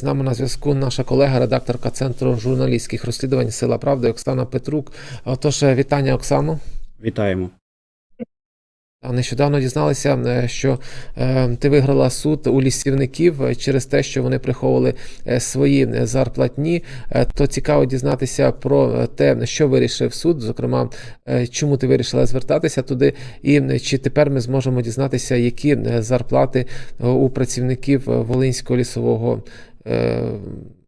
З нами на зв'язку наша колега, редакторка Центру журналістських розслідувань Сила Правди Оксана Петрук. Отож, вітання, Оксано. Вітаємо. Нещодавно дізналися, е, що е, ти виграла суд у лісівників е, через те, що вони приховували свої зарплатні. То цікаво дізнатися про те, що вирішив суд, зокрема, чому ти вирішила звертатися туди, і чи тепер ми зможемо дізнатися, які зарплати у працівників Волинського лісового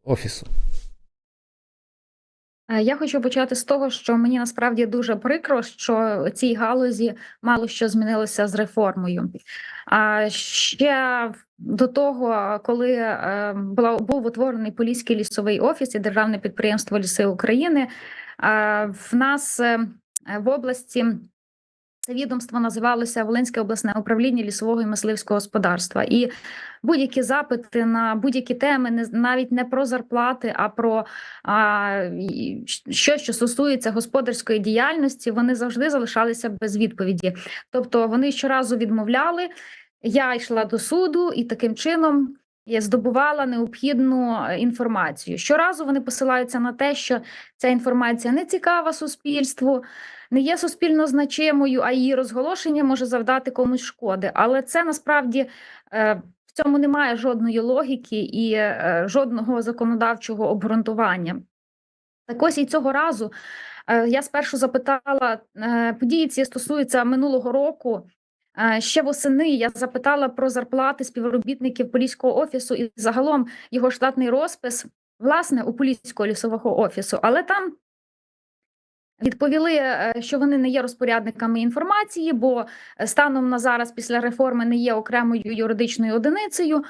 офісу. Е, Я хочу почати з того, що мені насправді дуже прикро, що цій галузі мало що змінилося з реформою. А ще до того, коли е, була був утворений Поліський лісовий офіс і державне підприємство Ліси України, е, в нас в області це відомство називалося Волинське обласне управління лісового і мисливського господарства. І будь-які запити на будь-які теми, навіть не про зарплати, а про а, що, що стосується господарської діяльності, вони завжди залишалися без відповіді. Тобто вони щоразу відмовляли. Я йшла до суду і таким чином здобувала необхідну е, інформацію. Щоразу вони посилаються на те, що ця інформація не цікава суспільству, не є суспільно значимою, а її розголошення може завдати комусь шкоди. Але це насправді е, в цьому немає жодної логіки і е, жодного законодавчого обґрунтування. Так ось і цього разу я спершу запитала, події ці стосуються минулого року. Е, Ще восени я запитала про зарплати співробітників поліського офісу і загалом його штатний розпис, власне, у поліського лісового офісу, але там відповіли, е, що вони не є розпорядниками інформації, бо е, станом на зараз після реформи не є окремою юридичною одиницею.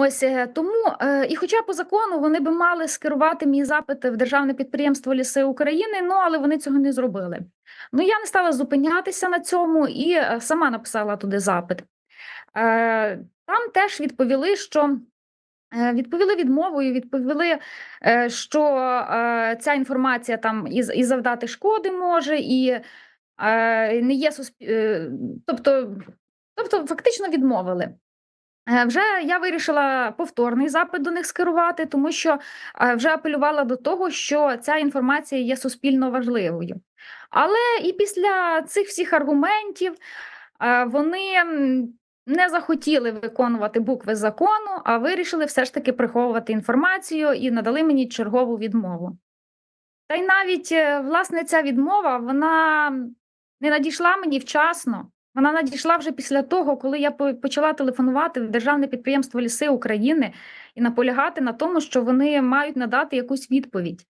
Ось е, тому, е, і хоча по закону вони би мали скерувати мій запит в державне підприємство Ліси України, ну але вони цього не зробили. Ну я не стала зупинятися на цьому і е, сама написала туди запит. Там теж відповіли, що відповіли відмовою, відповіли, що ця інформація там і, завдати шкоди може, і не є суспі... е, тобто, тобто фактично відмовили. Е, Вже я вирішила повторний запит до них скерувати, тому що е, вже апелювала до того, що ця інформація є суспільно важливою. Але і після цих всіх аргументів е, вони не захотіли виконувати букви закону, а вирішили все ж таки приховувати інформацію і надали мені чергову відмову. Та й навіть власне ця відмова вона не надійшла мені вчасно. Вона надійшла вже після того, коли я почала телефонувати в державне підприємство Ліси України і наполягати на тому, що вони мають надати якусь відповідь.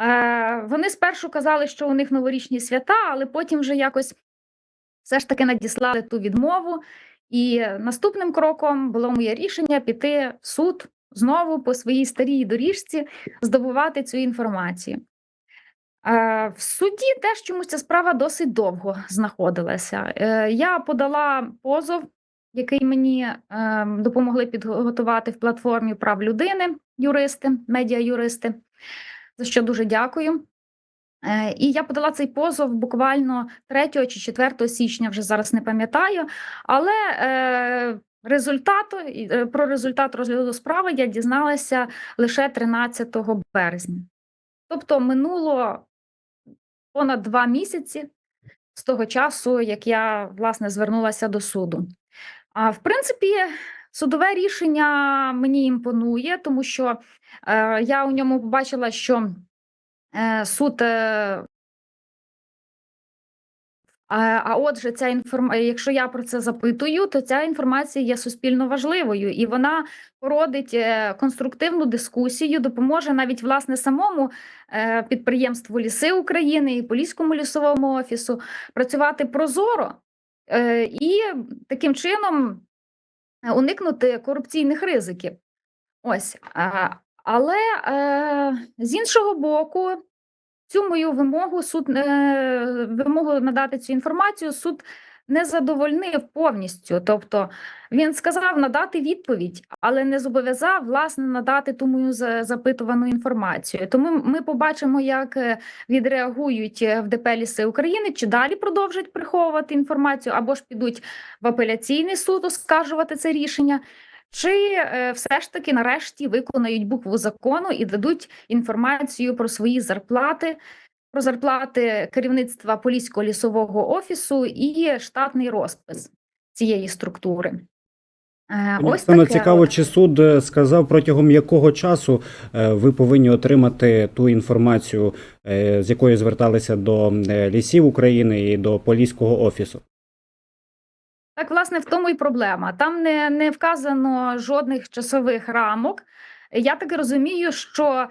Е, вони спершу казали, що у них новорічні свята, але потім вже якось все ж таки надіслали ту відмову. І наступним кроком було моє рішення піти в суд знову по своїй старій доріжці здобувати цю інформацію. Е, В суді теж чомусь ця справа досить довго знаходилася. Е, Я подала позов, який мені е, допомогли підготувати в платформі прав людини, юристи, медіа-юристи, за що дуже дякую. Е, І я подала цей позов буквально 3 чи 4 січня, вже зараз не пам'ятаю. Але результату про результат розгляду справи я дізналася лише 13 березня. Тобто минуло понад два місяці з того часу, як я власне звернулася до суду. А в принципі, судове рішення мені імпонує, тому що е, я у ньому побачила, що е, суд. Е, а, отже, ця інформація, якщо я про це запитую, то ця інформація є суспільно важливою, і вона породить е, конструктивну дискусію, допоможе навіть власне самому е, підприємству Ліси України і Поліському лісовому офісу працювати прозоро е, і таким чином уникнути корупційних ризиків. Ось, але з іншого боку, цю мою вимогу суд е, вимогу надати цю інформацію суд не задовольнив повністю. Тобто він сказав надати відповідь, але не зобов'язав власне надати ту мою за- запитувану інформацію. Тому ми побачимо, як е, відреагують е, в ДП «Ліси України, чи далі продовжать приховувати інформацію, або ж підуть в апеляційний суд оскаржувати це рішення. Чи е, все ж таки нарешті виконають букву закону і дадуть інформацію про свої зарплати, про зарплати керівництва Поліського лісового офісу і штатний розпис цієї структури. Мені Ось саме таке цікаво, чи суд е, сказав, протягом якого часу е, ви повинні отримати ту інформацію, з якою зверталися до лісів України і до Поліського офісу. Так, власне, в тому і проблема. Там не, не вказано жодних часових рамок. Я так розумію, що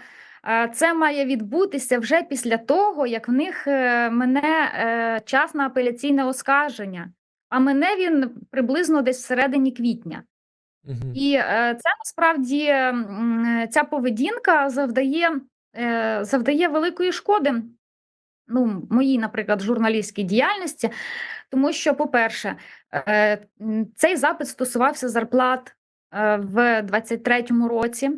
е, це має відбутися вже після того, як в них е, мене е, час на апеляційне оскарження. А мене він приблизно десь всередині квітня. Мгм. І це насправді ця поведінка завдає, завдає великої шкоди. Ну, моїй, наприклад, журналістській діяльності, тому що, по-перше, е, цей запит стосувався зарплат е, в 23-му році.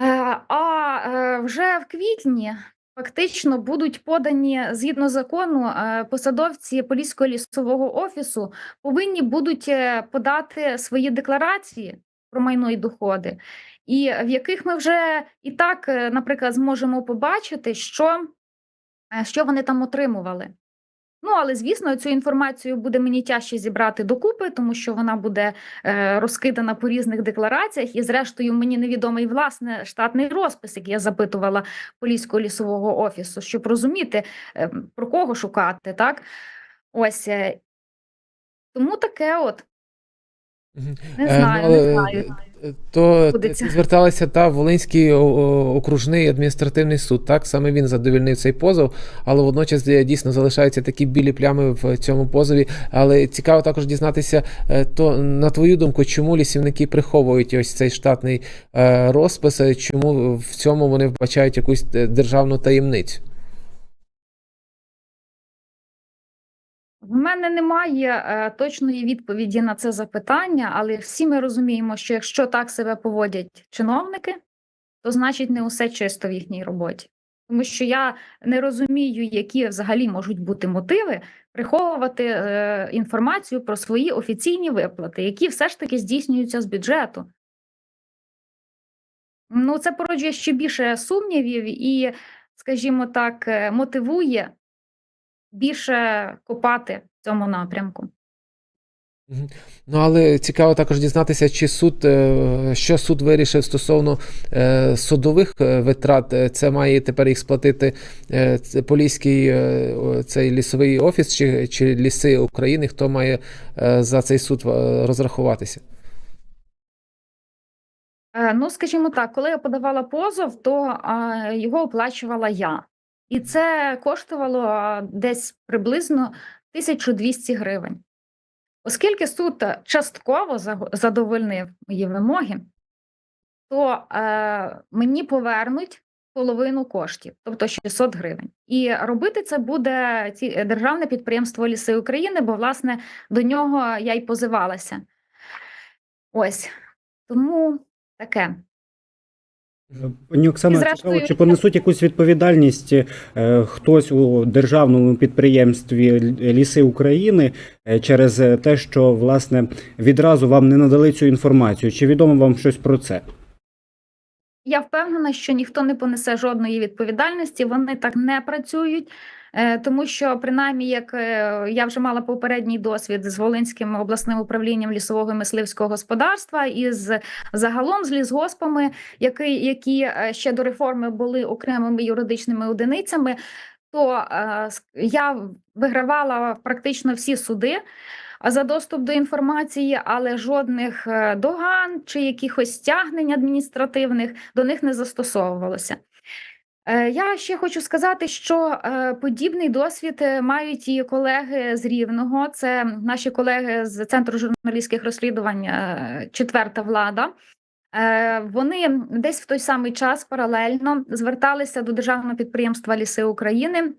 Е, А вже в квітні фактично будуть подані згідно закону посадовці Поліського лісового офісу повинні будуть подати свої декларації про майно і доходи, і в яких ми вже і так, наприклад, зможемо побачити, що, що вони там отримували. Ну, але звісно, цю інформацію буде мені тяжче зібрати докупи, тому що вона буде е, розкидана по різних деклараціях, і, зрештою, мені невідомий власне штатний розпис, який я запитувала Поліського лісового офісу, щоб розуміти, е, про кого шукати, так? Ось. е, Тому таке от. Не Е, знаю, ну, не знаю. Е, То Буде ти зверталася та Волинський окружний адміністративний суд, так? Саме він задовільнив цей позов, але водночас е, дійсно залишаються такі білі плями в цьому позові. Але цікаво також дізнатися, е, то на твою думку, чому лісівники приховують ось цей штатний е, розпис, е, чому в цьому вони вбачають якусь е, державну таємницю? В мене немає е, точної відповіді на це запитання, але всі ми розуміємо, що якщо так себе поводять чиновники, то значить не усе чисто в їхній роботі. Тому що я не розумію, які взагалі можуть бути мотиви приховувати е, інформацію про свої офіційні виплати, які все ж таки здійснюються з бюджету. Ну, це породжує ще більше сумнівів і, скажімо так, е, мотивує більше копати в цьому напрямку. Ну, але цікаво також дізнатися, чи суд, е, що суд вирішив стосовно е, судових е, витрат. Це має тепер їх сплатити Поліський цей лісовий офіс чи, чи ліси України, хто має за цей суд розрахуватися? Ну, скажімо так, коли я подавала позов, то його оплачувала я. І це коштувало десь приблизно 1200 гривень. Оскільки суд е, частково задовольнив мої вимоги, то е, мені повернуть половину коштів, тобто 600 гривень. І робити це буде ці, е, державне підприємство Ліси України, бо, власне, до нього я й позивалася. Ось. Тому таке. Пані Оксана, зрештою, цікаво, чи понесуть якусь відповідальність е, хтось у державному підприємстві Ліси України е, через е, те, що власне відразу вам не надали цю інформацію? Чи відомо вам щось про це? Я впевнена, що ніхто не понесе жодної відповідальності, вони так не працюють, е, тому що, принаймні, як е, я вже мала попередній досвід з Волинським обласним управлінням лісового і мисливського господарства і з загалом з лісгоспами, які, які е, ще до реформи були окремими юридичними одиницями, то я вигравала практично всі суди за доступ до інформації, але жодних е, доган чи якихось стягнень адміністративних до них не застосовувалося. Е, Я ще хочу сказати, що е, подібний досвід мають і колеги з Рівного. Це наші колеги з Центру журналістських розслідувань Четверта влада. Вони десь в той самий час паралельно зверталися до державного підприємства Ліси України,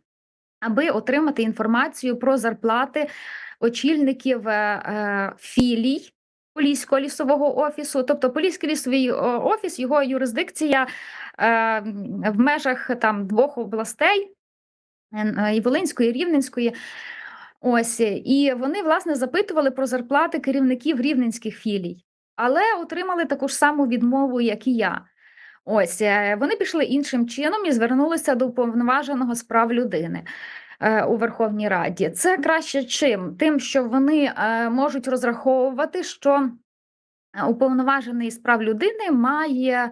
аби отримати інформацію про зарплати очільників е, е, філій Поліського лісового офісу. Тобто Поліський лісовий офіс, його юрисдикція е, в межах там двох областей е, і Волинської, і Рівненської. Ось і вони власне запитували про зарплати керівників рівненських філій. але отримали таку ж саму відмову, як і я. Ось е, вони пішли іншим чином і звернулися до уповноваженого з прав людини е, у Верховній Раді. Це краще чим? Тим, що вони е, можуть розраховувати, що е, уповноважений з прав людини має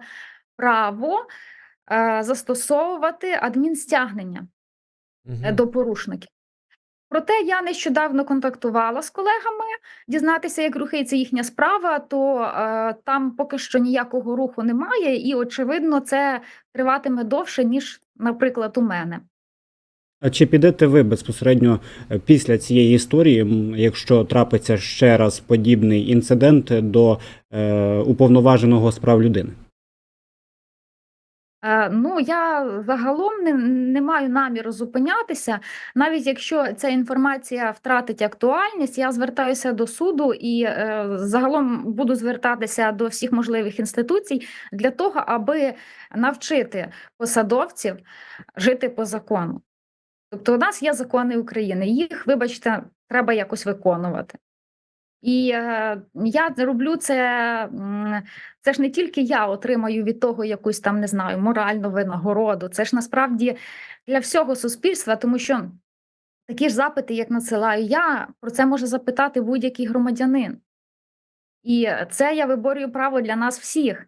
право е, застосовувати адмінстягнення е, Мгм. до порушників. Проте я нещодавно контактувала з колегами дізнатися, як рухається їхня справа, то е, там поки що ніякого руху немає, і очевидно, це триватиме довше, ніж, наприклад, у мене. А чи підете ви безпосередньо е, після цієї історії, якщо трапиться ще раз подібний інцидент до е, уповноваженого з прав людини? Е, Ну, я загалом не, не маю наміру зупинятися. Навіть якщо ця інформація втратить актуальність, я звертаюся до суду і е, загалом буду звертатися до всіх можливих інституцій для того, аби навчити посадовців жити по закону. Тобто, у нас є закони України, їх, вибачте, треба якось виконувати. І е, я роблю це. Це ж не тільки я отримаю від того якусь там, не знаю, моральну винагороду. Це ж насправді для всього суспільства, тому що такі ж запити, як надсилаю я, про це може запитати будь-який громадянин. І це я виборюю право для нас всіх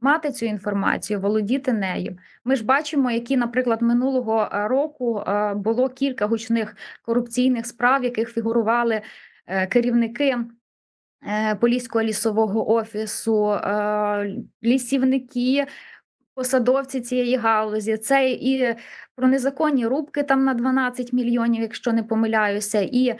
мати цю інформацію, володіти нею. Ми ж бачимо, які, наприклад, минулого е, року е, було кілька гучних корупційних справ, яких фігурували е, керівники Поліського лісового офісу, лісівники, посадовці цієї галузі. Це і про незаконні рубки там на 12 мільйонів, якщо не помиляюся, і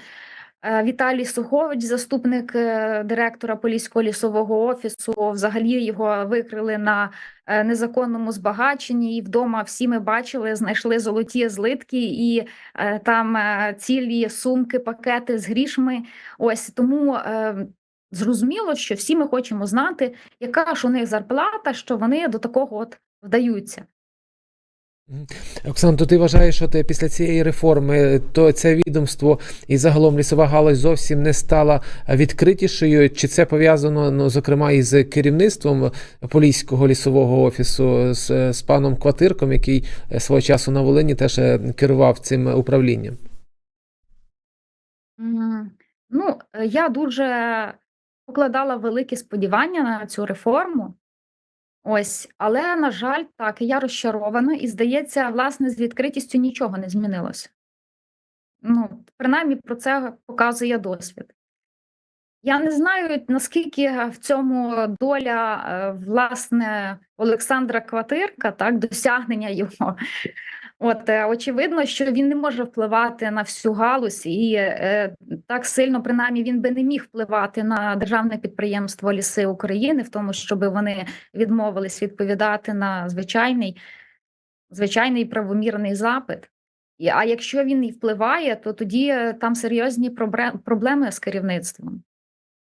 Віталій Сухович, заступник е, директора Поліського лісового офісу, взагалі його викрили на е, незаконному збагаченні. І вдома всі ми бачили, знайшли золоті злитки і е, там е, цілі сумки, пакети з грішми. Ось тому е, зрозуміло, що всі ми хочемо знати, яка ж у них зарплата, що вони до такого от вдаються. Оксана, то ти вважаєш, що ти після цієї реформи то це відомство і загалом лісова галузь зовсім не стала відкритішою? Чи це пов'язано, ну, зокрема, із керівництвом Поліського лісового офісу з, з паном Кватирком, який е, свого часу на Волині теж е, керував цим управлінням? Ну, е, я дуже покладала великі сподівання на цю реформу. Ось, але, на жаль, так, я розчарована, і здається, власне, з відкритістю нічого не змінилося. Ну, принаймні, про це показує досвід. Я не знаю, наскільки в цьому доля, е, власне, Олександра Кватирка, так, досягнення його. От, е, очевидно, що він не може впливати на всю галузь, і е, так сильно, принаймні, він би не міг впливати на державне підприємство Ліси України, в тому, щоб вони відмовились відповідати на звичайний, звичайний правомірний запит. А якщо він і впливає, то тоді е, там серйозні проблеми з керівництвом.